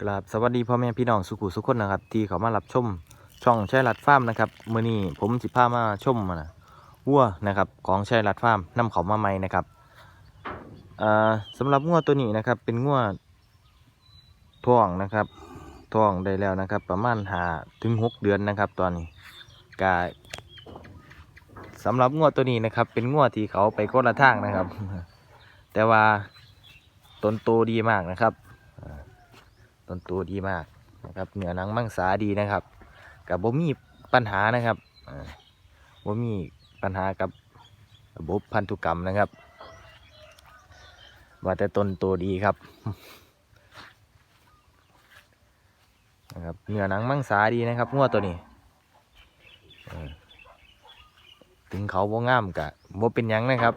กราบสวัสดีพ่อแม่พี่น้องสุขุสุขคนนะครับ ที่เขามารับชมช่องใช้รัดฟาร์มนะครับเมื้อนี้ผมสิพามาชมนะวัวนะครับของใช้รัดฟาร์มนำเขามาใหม่นะครับอ่าสำหรับงัวตัวนี้นะครับ เป็นงัวท้องนะครับท้องได้แล้วนะครับ ประมาณหาถึงหกเดือนนะครับ ตอนนี้กาสำหรับงัวตัวนี้นะครับ เป็นงัวที่เขาไปคนละทางนะครับ แต่ว่าต้นโตดีมากนะครับ ต้นตัวดีมากนะครับเหนือหนังมังสาดีนะครับกับบ่มีปัญหานะครับอ่าบ่มีปัญหากับระบบพันธุกรรมนะครับ ว่าแต่ต้นตัวดีครับนะครับเหนือหนังมังสาดีนะครับงวดตัวนี้ถึงเขาบ่งามกะบ่เป็นยังนะครับ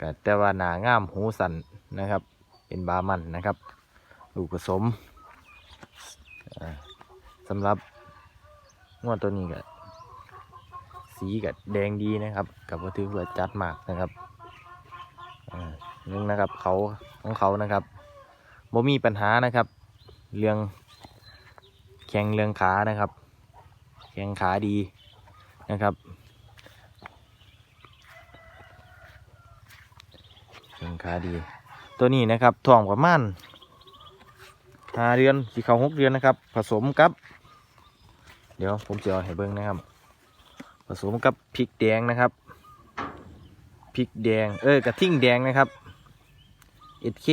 กะแต่ว่าหนางามหูสันนะครับ เป็นบามันนะครับ ลูกผสมสำหรับงวดตัวนี้ก็สีกับแดงดีนะครับ กับวัตถุเพื่อจัดมากนะครับนึ่งนะครับเขาของเขานะครับบ่มีปัญหานะครับ เรื่องแข้งเรื่องขานะครับ แข้งขาดีนะครับแข้งขาดี ตัวนี้นะครับท้องประมาณหาเดือนสีเขาหกเดือนนะครับ ผสมกับ เดี๋ยวผมจะเอาให้เบิ้งนะครับ ผสมกับพริกแดงนะครับพริกแดงเออกระทิ่งแดงนะครับเอ็ดเค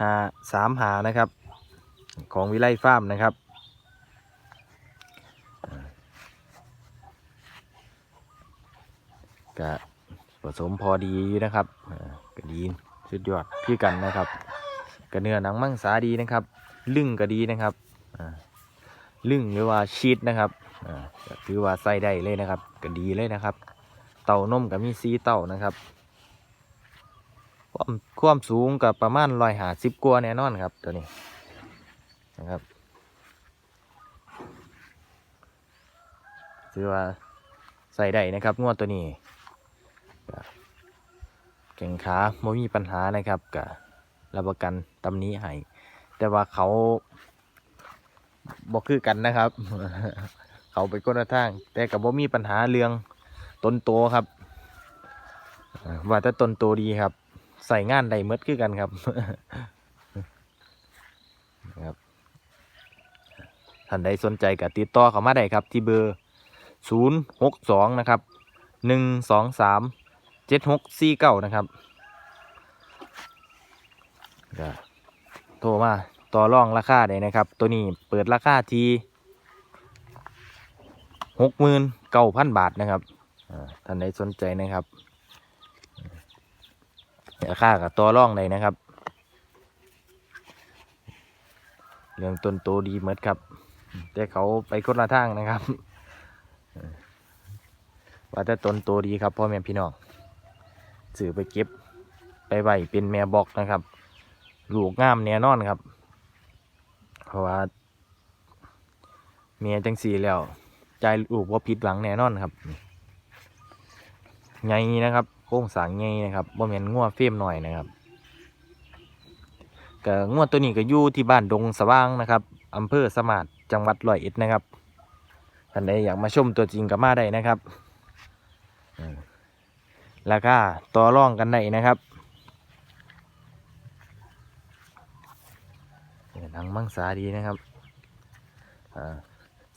หาสามหานะครับ ของวิไลฟาร์มนะครับกะผสมพอดีอยู่นะครับก็ดี สุดยอดพี่กันนะครับกระเนื้อหนังมังสาดีนะครับ ลึ่งก็ดีนะครับอ่าลึ่งหรือว่าชีสนะครับอ่าถือว่าใส่ได้เลยนะครับก็ดีเลยนะครับ เต่านมกับมีซีเต่านะครับความความสูงกับประมาณรอยหาสิบกว่าแน่นอนครับตัวนี้นะครับถือว่าใส่ได้นะครับงวดตัวนี้ แข่งขาไม่มีปัญหานะครับกับรับประกันตำนี้ให้แต่ว่าเขาบอกคือกันนะครับ เขาไปก้นละทาง แต่กับบ่มีปัญหาเรื่องต้นโตครับอ่าว่าแต่ต้นโตดีครับ ใส่งานได้เมดคือกันครับนครับท่านใดสนใจกับติดต่อเขามาได้ครับ ที่เบอร์ศูนย์หกสองนะครับหนึ่งสองสาม เจ็ดหกสี่เก้านะครับก็โทรมาต่อรองราคาได้นะครับ ตัวนี้เปิดราคาที่หกหมื่นเก้าพันบาทนะครับอ่าท่านใดสนใจนะครับราคากับต่อรองได้นะครับ เรื่องต้นโตดีเหมือนครับ แต่เขาไปคนละทางนะครับ ว่าแต่ต้นโตดีครับพ่อแม่พี่น้อง ซื้อไปเก็บไปไว้เป็นแม่บอกนะครับลูกงามแน่นอนครับ เพราะว่าเมียจังสีแล้วใจลูกว่าผิดหวังแน่นอนครับไงนะครับโค้งสางไงนะครับบ่แม่นงัวเฟรมหน่อยนะครับก็งัวตัวนี้ก็อยู่ที่บ้านดงสว่างนะครับอำเภอสมาร์ทจังหวัดร้อยเอ็ดนะครับท่านใดอยากมาชมตัวจริงก็มาได้นะครับ ราคาต่อรองกันได้นะครับเนี่ยหนังมังสาดีนะครับ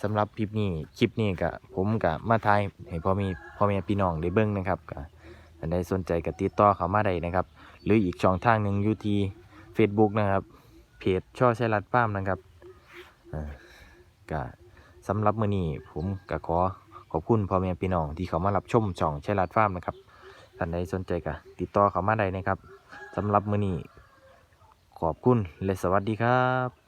สำหรับคลิปนี้คลิปนี้กับผมกับมาทายให้พ่อมีพ่อแม่พี่น้องได้เบิ้งนะครับก็ท่านใดสนใจกับติดต่อเขามาได้นะครับ หรืออีกช่องทางหนึ่งอยู่ที่ Facebook นะครับ เพจช่อชัยรัดฟาร์มนะครับก็สำหรับมือนี้ผมก็ขอขอบคุณพ่อแม่พี่น้องที่เขามารับชมช่องชัยรัดฟาร์มนะครับ ท่านใดสนใจก็ติดต่อเขามาได้นะครับสำหรับมื้อนี้ขอบคุณและสวัสดีครับ